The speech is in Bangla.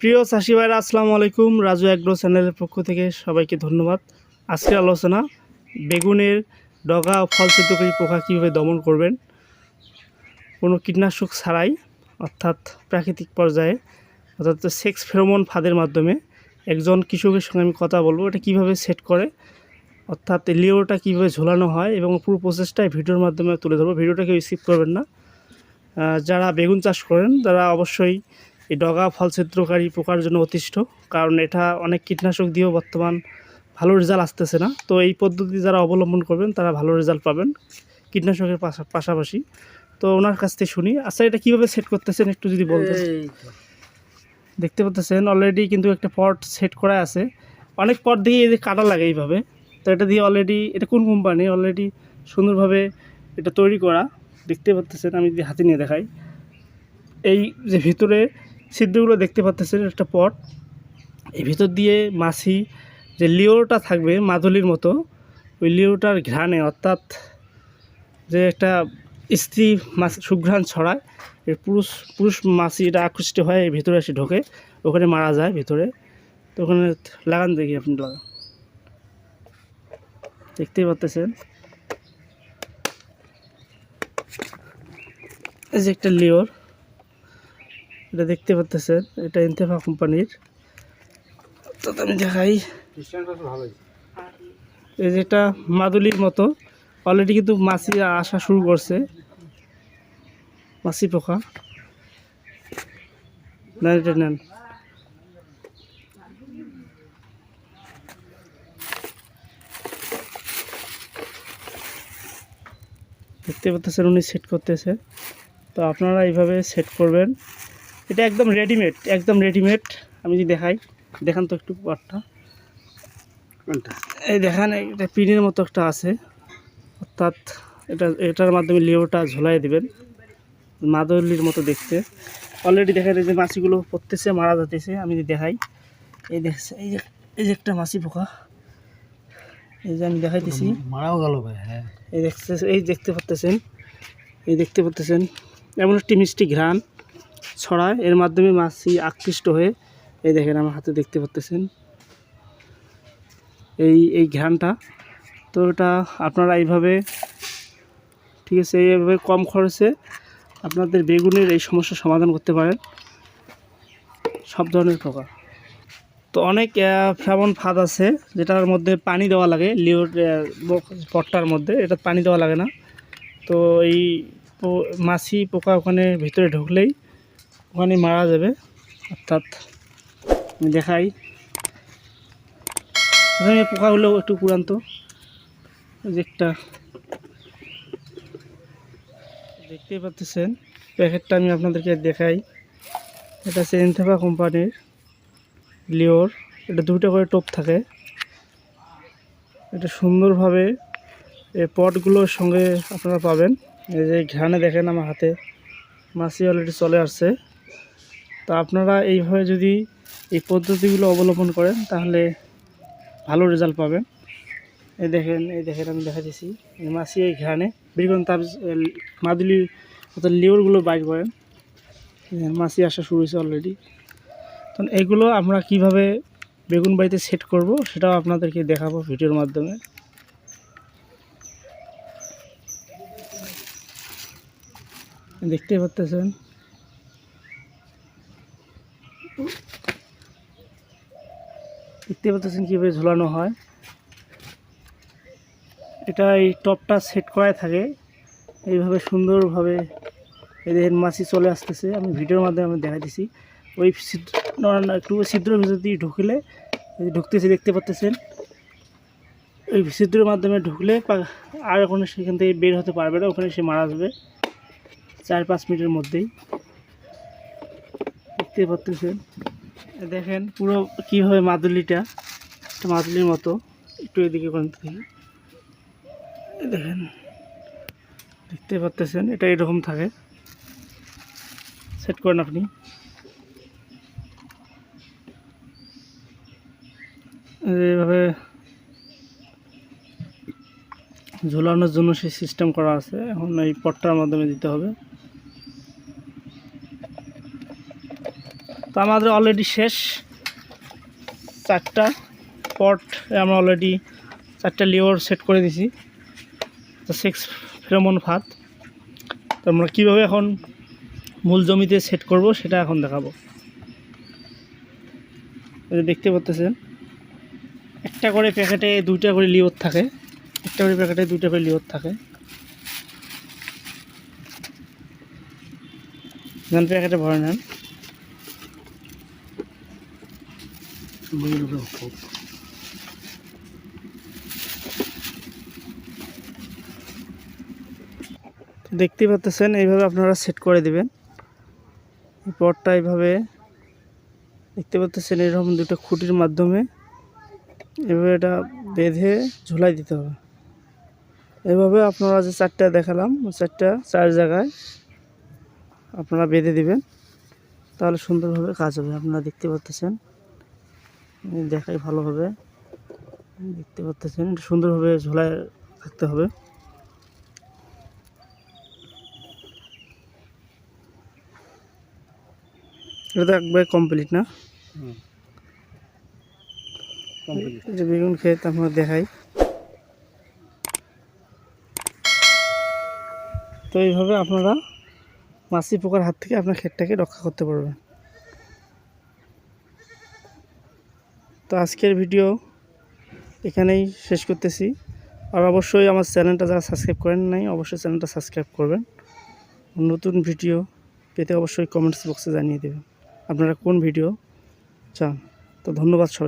প্রিয় চাষি ভাইরা, আসসালামু আলাইকুম। রাজু অ্যাগ্রো চ্যানেলের পক্ষ থেকে সবাইকে ধন্যবাদ। আজকের আলোচনা, বেগুনের ডগা ও ফল সিদ্ধকারী পোকা কীভাবে দমন করবেন? কোনো কীটনাশক ছাড়াই, অর্থাৎ প্রাকৃতিক পর্যায়ে, অর্থাৎ সেক্স ফেরোমন ফাঁদের মাধ্যমে একজন কৃষকের সঙ্গে আমি কথা বলব। এটা কীভাবে সেট করে, অর্থাৎ লিওটা কীভাবে ঝোলানো হয় এবং পুরো প্রসেসটাই ভিডিওর মাধ্যমে তুলে ধরবো। ভিডিওটাকে রিসিভ করবেন না। যারা বেগুন চাষ করেন, তারা অবশ্যই এই ডগা ফল ছিদ্রকারী পোকার জন্য অতিষ্ঠ কারণ এটা অনেক কীটনাশক দিয়েও বর্তমান ভালো রেজাল্ট আসতেছে না। তো এই পদ্ধতি যারা অবলম্বন করবেন তারা ভালো রেজাল্ট পাবেন কীটনাশকের পাশা- পাশাপাশি। তো ওনার কাছ থেকে শুনি। আচ্ছা এটা কীভাবে সেট করতেছেন একটু যদি বলতেন? দেখতে পাচ্ছেন অলরেডি কিন্তু একটা পট সেট করা আছে। অনেক পট দিয়ে এই যে কাটা লাগে এইভাবে। তো এটা দিয়ে অলরেডি এটা কোন কোম্পানি অলরেডি সুন্দরভাবে এটা তৈরি করা। দেখতে পাচ্ছেন আমি যদি হাতে নিয়ে দেখাই। এই যে ভিতরে ছিদ্রগুলো দেখতে পাচ্ছেন একটা পট। এই ভিতর দিয়ে মাছি, যে লিওটা থাকবে, মাদুলির মতো, ওই লিওটার ঘ্রাণে, অর্থাৎ যে একটা স্ত্রী মাছ, সুঘ্রাণ ছড়ায়, এর পুরুষ পুরুষ মাছি এটা আকৃষ্ট হয়, এর ভিতরে এসে ঢোকে, ওখানে মারা যায় ভিতরে। তো ওখানে লাগান দেখি আপনি লাগান। দেখতেই পাচ্ছেন এই যে একটা লিওর। এটা দেখতে পাচ্ছেন এটা ইন্তেফা কোম্পানির। তো আমি দেখাই। এই যেটা মাদুলির মতো। অলরেডি কিন্তু মাছি আসা শুরু করছে। মাছি পোকা। নেন, এটা নেন। দেখতে পাচ্ছেন উনি সেট করতেছে। তো আপনারা এইভাবে সেট করবেন। এটা একদম রেডিমেড একদম রেডিমেড আমি যদি দেখাই দেখান তো একটু পাটটা। এই দেখান এটা পিনের মতো একটা আছে। অর্থাৎ এটা এটার মাধ্যমে লিওটা ঝোলাই দেবেন মাদলির মতো দেখতে। অলরেডি দেখা যায় যে মাছিগুলো পড়তেছে মারা যাতেছে আমি যদি দেখাই। এই দেখছে এই যে এই যে একটা মাছি পোকা। এই যে আমি দেখাইতেছি। মারাও গেল ভাই হ্যাঁ। এই দেখতে এই দেখতে পাচ্তেছেন এই দেখতে পাচ্তেছেন এমন একটি মিষ্টি ঘ্রাণ। ছড়ায়। এর মাধ্যমে মাছি আকৃষ্ট হয়ে, এই দেখেন আমার হাতে দেখতে পাচ্তেছেন এই এই ঘ্রাণটা। তো এটা আপনারা এইভাবে, ঠিক আছে, এইভাবে কম খরচে আপনাদের বেগুনের এই সমস্যার সমাধান করতে পারেন। সব ধরনের পোকা। তো অনেক ফ্রামন ফাঁদ আছে, যেটার মধ্যে পানি দেওয়া লাগে, লিওর পটটার মধ্যে। এটা পানি দেওয়া লাগে না। তো এই মাছি পোকা ওখানে ভিতরে ঢুকলেই ওখানে মারা যাবে। অর্থাৎ দেখাই। প্রথমে এই পোকাগুলো একটু পুরান্ত একটা দেখতেই পাচ্ছেন, প্যাকেটটা আমি আপনাদেরকে দেখাই। এটা হচ্ছে এনথেফা কোম্পানির লিওর এটা দুটো করে টোপ থাকে। এটা সুন্দরভাবে এই পটগুলোর সঙ্গে আপনারা পাবেন। এই যে ঘ্রাণে দেখেন আমার হাতে। মাছি অলরেডি চলে আসছে। তা আপনারা এইভাবে যদি এই পদ্ধতিগুলো অবলম্বন করেন, তাহলে ভালো রেজাল্ট পাবেন। এই দেখেন এই দেখেন আমি দেখা এই মাছি এই ঘ্রাণে বের তার মাদুলি অর্থাৎ লিওরগুলো বাইর করেন। মাছি আসা শুরু হয়েছে অলরেডি তখন এগুলো আমরা কীভাবে বেগুন বাড়িতে সেট করব, সেটাও আপনাদেরকে দেখাবো ভিডিওর মাধ্যমে। দেখতে পাচ্ছেন দেখতে পাচ্ছেন কীভাবে ঝোলানো হয়। এটা এই টপটা সেট করাই থাকে। এইভাবে সুন্দরভাবে দেখেন মাছি চলে আসতেছে। আমি ভিডিওর মাধ্যমে আমি দেখা দিছি। ওই ছিদ্র একটু ছিদ্রের ভিতর দিয়ে ঢুকলে ঢুকতেছে, দেখতে পাচ্তেছেন ওই ছিদ্রের মাধ্যমে ঢুকলে আর ওখানে সেখান থেকে বের হতে পারবে না, ওখানে সে মারা যাবে। চার, পাঁচ মিনিটের মধ্যেই। দেখতে পাচ্তেছেন এ দেখেন পুরো কীভাবে মাদুলিটা, একটা মাদুলির মতো। একটু এদিকে দেখেন, দেখতে পাচ্তেছেন এটা এরকম থাকে। সেট করেন আপনি। এইভাবে ঝোলানোর জন্য সেই সিস্টেম করা আছে। এখন এই পটটার মাধ্যমে দিতে হবে। তো আমাদের অলরেডি শেষ। চারটা পট আমরা অলরেডি চারটা লিওর সেট করে দিছি। তো সিক্স ফেরোমন ফাঁদ তো আমরা কীভাবে এখন মূল জমিতে সেট করব সেটা এখন দেখাবো। দেখতে পাচ্ছেন একটা করে প্যাকেটে দুইটা করে লিওর থাকে। একটা করে প্যাকেটে দুইটা করে লিওর থাকে। প্যাকেটে ভরে নেন। বইগুলো খুব তো দেখতেই পাচ্ছেন এইভাবে আপনারা সেট করে দিবেন। পটটা এইভাবে, দেখতে পাচ্ছেন এরকম দুটো খুঁটির মাধ্যমে এভাবে এটা বেঁধে ঝুলাই দিতে হবে। এভাবে আপনারা যে চারটা দেখালাম চারটা চার জায়গায় আপনারা বেঁধে দিবেন, তাহলে সুন্দরভাবে কাজ হবে। আপনারা দেখতে পাচ্ছেন দেখাই ভালোভাবে দেখতে পাচ্ছেন সুন্দরভাবে ঝোলায় থাকতে হবে। এটা তো একবার কমপ্লিট না? কমপ্লিট যে বেগুন ক্ষেত আমরা দেখাই। তো এইভাবে আপনারা মাছি পোকার হাত থেকে আপনার ক্ষেতটাকে রক্ষা করতে পারবেন। তো আজকের ভিডিও এখানেই শেষ করতেছি। আর অবশ্যই আমার চ্যানেলটা যারা সাবস্ক্রাইব করেন নাই, অবশ্যই চ্যানেলটা সাবস্ক্রাইব করবেন। নতুন ভিডিও পেতে অবশ্যই কমেন্টস বক্সে জানিয়ে দেবেন। আপনারা কোন ভিডিও চান? তো ধন্যবাদ সবাই